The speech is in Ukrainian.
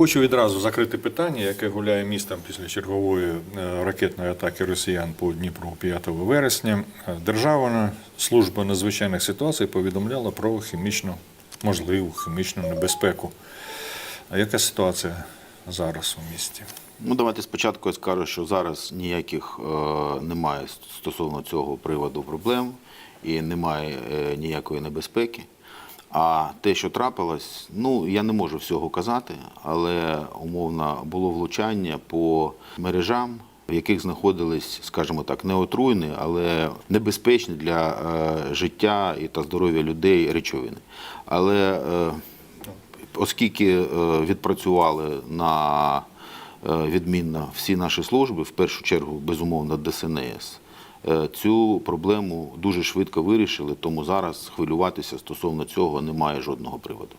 Хочу відразу закрити питання, яке гуляє містом після чергової е, ракетної атаки росіян по Дніпру 5 вересня. Е, Державна служба надзвичайних ситуацій повідомляла про хімічну, можливу хімічну небезпеку. А яка ситуація зараз у місті? Ну, давайте спочатку я скажу, що зараз ніяких е, немає стосовно цього приводу проблем і немає е, ніякої небезпеки. А те, що трапилось, ну я не можу всього казати, але умовно було влучання по мережам, в яких знаходились, скажімо так, не отруйні, але небезпечні для е, життя і та здоров'я людей речовини. Але е, оскільки е, відпрацювали на е, відмінно всі наші служби, в першу чергу, безумовно, ДСНС, цю проблему дуже швидко вирішили, тому зараз хвилюватися стосовно цього немає жодного приводу.